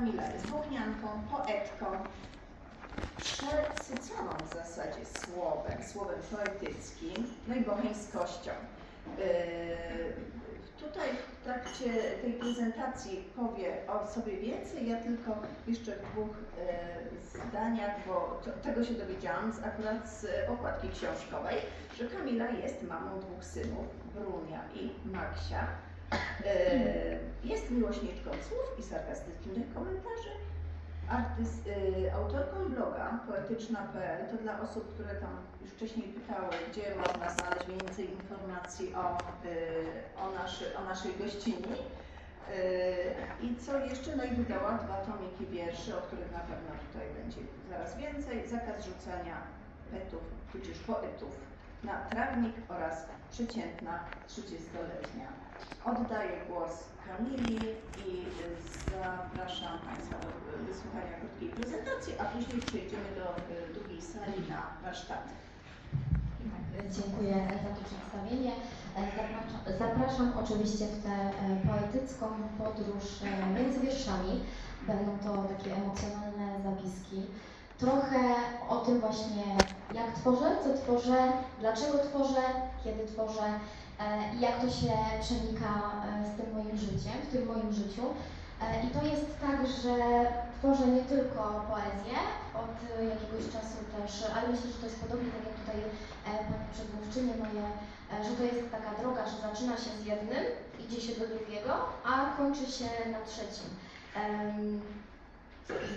Kamila jest bohnianką, poetką, przesyconą w zasadzie słowem, słowem poetyckim, no i boheńskością. Yy, Tutaj w trakcie tej prezentacji powie o sobie więcej, ja tylko jeszcze w dwóch e, zdaniach, bo to, tego się dowiedziałam z, akurat z okładki książkowej, że Kamila jest mamą dwóch synów, Brunia i Maksia. E, Jest miłośniczką słów i sarkastycznych komentarzy. Artyst, y, autorką bloga poetyczna.pl to dla osób, które tam już wcześniej pytały, gdzie można znaleźć więcej informacji o, y, o, naszy, o naszej gościni. Y, I co jeszcze? No i wydała dwa tomiki wierszy, o których na pewno tutaj będzie zaraz więcej. Zakaz rzucania petów, tudzież poetów na trawnik oraz przeciętna 30-letnia. Oddaję głos Kamili i zapraszam Państwa do wysłuchania krótkiej prezentacji, a później przejdziemy do y, drugiej sali na warsztaty. Dziękuję za to przedstawienie. E, Zapraszam, zapraszam oczywiście w tę e, poetycką podróż e, między wierszami. Będą to takie emocjonalne zapiski. Trochę o tym właśnie, jak tworzę, co tworzę, dlaczego tworzę, kiedy tworzę e, i jak to się przenika e, z tym moim życiem, w tym moim życiu. E, I to jest tak, że tworzę nie tylko poezję, od jakiegoś czasu też, ale myślę, że to jest podobnie tak jak tutaj Pani przedmówczynie moje, że to jest taka droga, że zaczyna się z jednym, idzie się do drugiego, a kończy się na trzecim.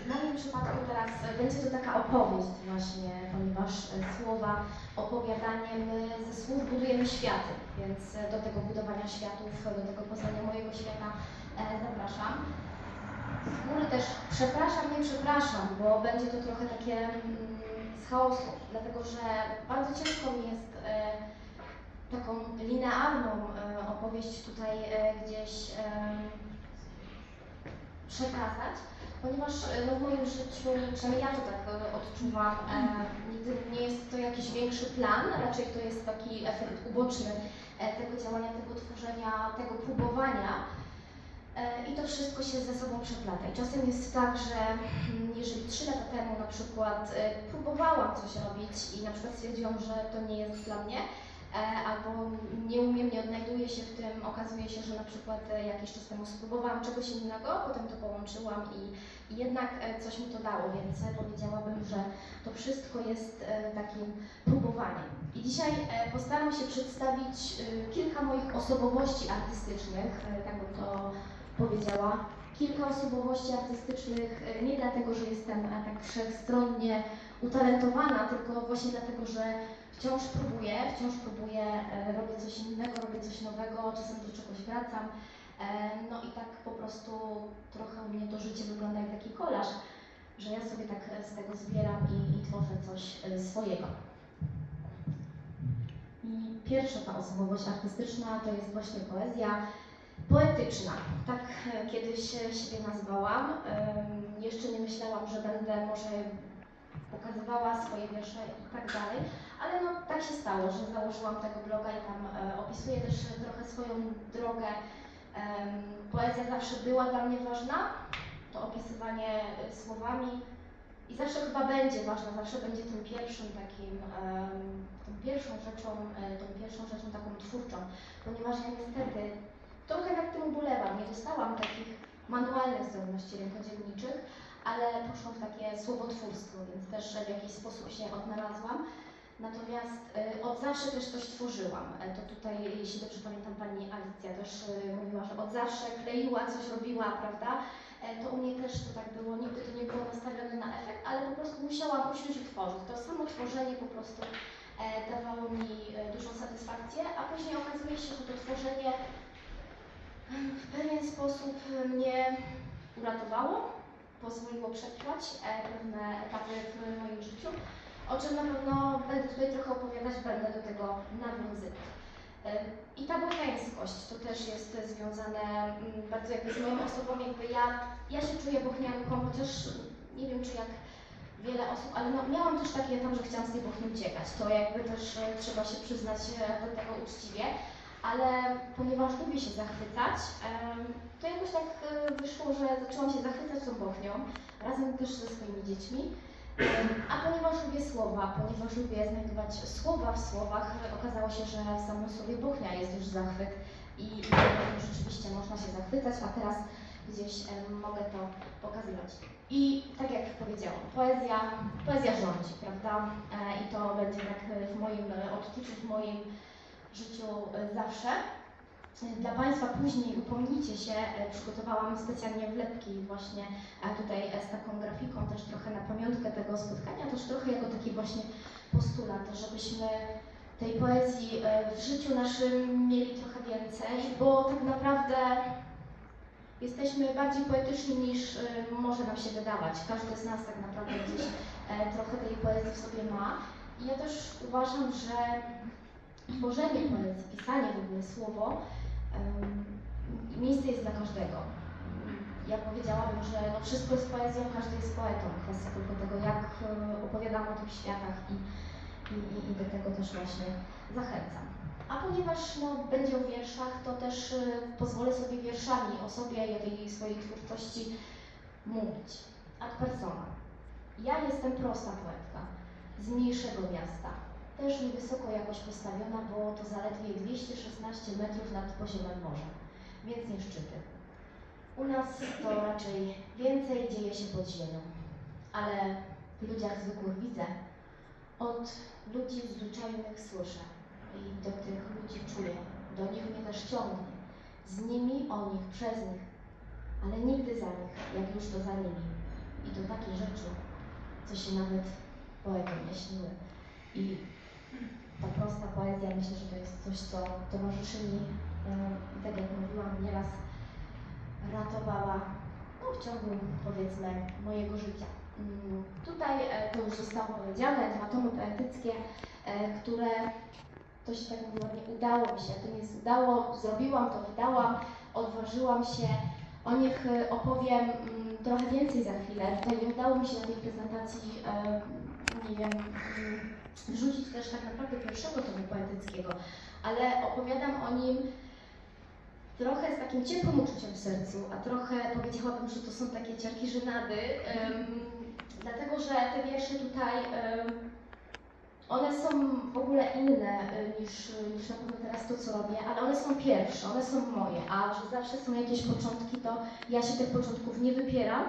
W moim przypadku teraz będzie to taka opowieść właśnie, ponieważ słowa, opowiadanie, my ze słów budujemy światy, więc do tego budowania światów, do tego poznania mojego świata e, zapraszam. Z góry też przepraszam, nie przepraszam, bo będzie to trochę takie mm, z chaosu, dlatego że bardzo ciężko mi jest e, taką linearną e, opowieść tutaj gdzieś przekazać, ponieważ e, no, w moim życiu, przynajmniej ja to tak e, odczuwam, e, nigdy nie jest to jakiś większy plan, raczej to jest taki efekt uboczny tego działania, tego tworzenia, tego próbowania. I to wszystko się ze sobą przeplata. I czasem jest tak, że mm, jeżeli trzy lata temu na przykład próbowałam coś robić i na przykład stwierdziłam, że to nie jest dla mnie, albo nie umiem, nie odnajduję się w tym, okazuje się, że na przykład e, jakiś czas temu spróbowałam czegoś innego, potem to połączyłam i, i jednak e, coś mi to dało, więc e, powiedziałabym, że to wszystko jest e, takim próbowaniem. I dzisiaj e, postaram się przedstawić e, kilka moich osobowości artystycznych, e, tak bym to powiedziała. Kilka osobowości artystycznych e, nie dlatego, że jestem e, tak wszechstronnie utalentowana, tylko właśnie dlatego, że wciąż próbuję, wciąż próbuję, e, robię coś innego, robię coś nowego, czasem do czegoś wracam. E, No i tak po prostu trochę u mnie to życie wygląda jak taki kolaż, że ja sobie tak z tego zbieram i, i tworzę coś e, swojego. I pierwsza ta osobowość artystyczna to jest właśnie poezja poetyczna. Tak kiedyś siebie nazwałam. Jeszcze nie myślałam, że będę może pokazywała swoje wiersze i tak dalej, ale no tak się stało, że założyłam tego bloga i tam e, opisuję też trochę swoją drogę. Em, Poezja zawsze była dla mnie ważna, to opisywanie e, słowami i zawsze chyba będzie ważna, zawsze będzie tym pierwszym takim, tą pierwszą rzeczą, e, tą pierwszą rzeczą taką twórczą, ponieważ ja niestety trochę nad tym ubolewam. Nie dostałam takich manualnych zdolności ale poszłam w takie słowotwórstwo, więc też w jakiś sposób się odnalazłam. Natomiast y, od zawsze też coś tworzyłam. E, to tutaj, jeśli dobrze pamiętam, pani Alicja też y, mówiła, że od zawsze kleiła, coś robiła, prawda? E, to u mnie też to tak było. Nigdy to nie było nastawione na efekt, ale po prostu musiałam usiąść i tworzyć. To samo tworzenie po prostu e, dawało mi dużą satysfakcję, a później okazuje się, że to tworzenie w pewien sposób mnie uratowało, pozwoliło przetrwać e, pewne etapy w moim życiu, o czym na pewno będę tutaj trochę opowiadać, będę do tego nawiązywać. E, I ta bohemiańskość to też jest związane mm, bardzo jakby z moją osobą, jakby ja, ja się czuję bohemianką, chociaż nie wiem czy jak wiele osób, ale no, miałam też taki etap, że chciałam z tej bochni uciekać. To jakby też e, trzeba się przyznać do tego uczciwie ale ponieważ lubię się zachwycać, to jakoś tak e, wyszło, że zaczęłam się zachwycać tą bochnią, razem też ze swoimi dziećmi. A ponieważ lubię słowa, ponieważ lubię znajdować słowa w słowach, okazało się, że w samym słowie bochnia jest już zachwyt i, i rzeczywiście można się zachwycać, a teraz gdzieś mogę to pokazywać. I tak jak powiedziałam, poezja, poezja rządzi, prawda? E, I to będzie tak w moim e, odczuciu, w moim życiu e, zawsze. Dla Państwa później upomnicie się, e, przygotowałam specjalnie wlepki właśnie e, tutaj z taką grafiką, też trochę na pamiątkę tego spotkania, też trochę jako taki właśnie postulat, żebyśmy tej poezji w życiu naszym mieli trochę więcej, bo tak naprawdę jesteśmy bardziej poetyczni niż może nam się wydawać. Każdy z nas tak naprawdę gdzieś trochę tej poezji w sobie ma. I ja też uważam, że tworzenie poezji, pisanie w ogóle słowo, miejsce jest dla każdego. Ja powiedziałabym, że no wszystko jest poezją, każdy jest poetą. Kwestia tylko tego, jak e, opowiadamy o tych światach i, i, i, do tego też właśnie zachęcam. A ponieważ no, będzie o wierszach, to też y, pozwolę sobie wierszami o sobie i o tej swojej twórczości mówić. Ad persona. Ja jestem prosta poetka z mniejszego miasta. Też niewysoko jakoś postawiona, bo to zaledwie 216 metrów nad poziomem morza, więc nie szczyty. U nas to raczej więcej dzieje się pod ziemią, ale w ludziach zwykłych widzę, od ludzi zwyczajnych słyszę i do tych ludzi czuję, do nich mnie też ciągnie, z nimi, o nich, przez nich, ale nigdy za nich, jak już to za nimi. I to takie rzeczy, co się nawet poetom nie śniły. I ta prosta poezja, myślę, że to jest coś, co towarzyszy mi, e, tak jak mówiłam, nieraz ratowała no, w ciągu, powiedzmy, mojego życia. Mm, Tutaj e, to już zostało powiedziane, dwa tomy poetyckie, e, które to się tak mówiło, nie udało mi się, to nie udało, zrobiłam to, wydałam, odważyłam się. O nich e, opowiem mm, trochę więcej za chwilę. Tutaj nie udało mi się na tej prezentacji, nie wiem, wrzucić też tak naprawdę pierwszego tomu poetyckiego, ale opowiadam o nim trochę z takim ciepłym uczuciem w sercu, a trochę powiedziałabym, że to są takie ciarki żenady, em, dlatego że te wiersze tutaj, em, one są w ogóle inne y, niż, niż na pewno teraz to, co robię, ale one są pierwsze, one są moje, a że zawsze są jakieś początki, to ja się tych początków nie wypieram,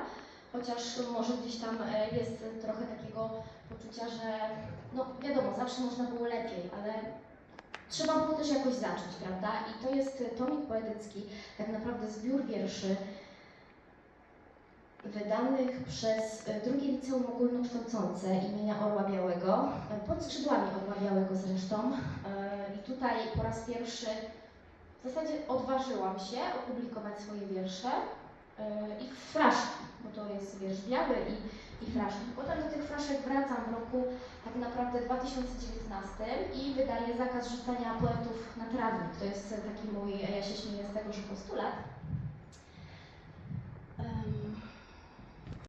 chociaż może gdzieś tam e, jest trochę takiego poczucia, że no wiadomo, zawsze można było lepiej, ale trzeba było też jakoś zacząć, prawda? I to jest tomik poetycki, tak naprawdę zbiór wierszy wydanych przez e, drugie liceum ogólnokształcące imienia Orła Białego, e, pod skrzydłami Orła Białego zresztą. I tutaj po raz pierwszy w zasadzie odważyłam się opublikować swoje wiersze i fraszki, bo to jest wiersz biały i, i fraszki. Potem do tych fraszek wracam w roku tak naprawdę 2019 i wydaję zakaz rzucania poetów na trawnik. To jest taki mój, ja się śmieję z tego, że postulat.